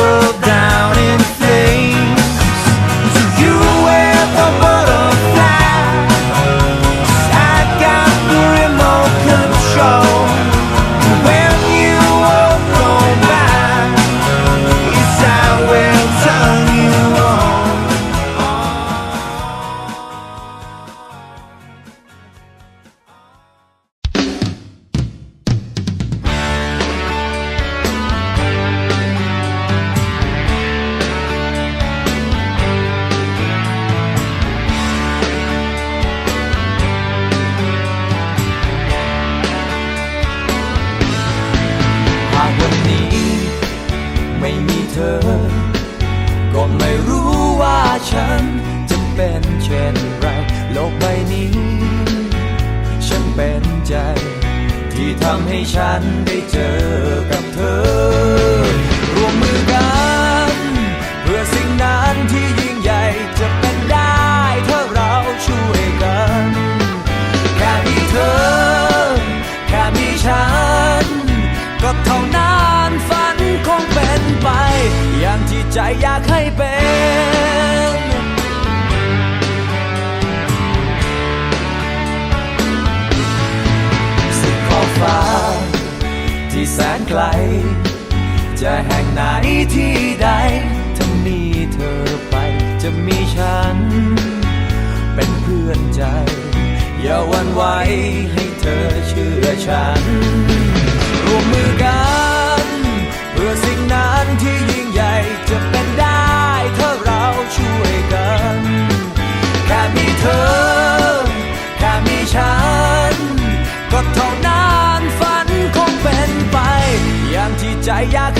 love. ก็ไม่รู้ว่าฉันจะเป็นเช่นไร โลกใบนี้ ฉันเป็นใจ ที่ทำให้ฉันได้เจอกับเธอ ใจอยากให้เป็นสิ่งขอบฟ้า ที่แสนไกล จะแห่งไหนที่ใดถ้ามีเธอไป จะมีฉัน เป็นเพื่อนใจ อย่าวันไหวให้เธอเชื่อฉัน Ayak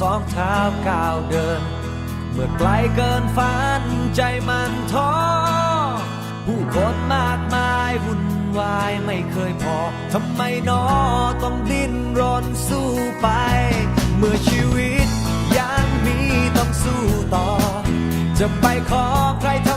สองเท้าก้าวเดิน เมื่อไกลเกินฝันใจมันท้อผู้คนมากมายวุ่นวายไม่เคยพอ ทำไมนอต้องดิ้นรนสู้ไป เมื่อชีวิตยังมีต้องสู้ต่อ จะไปขอใครท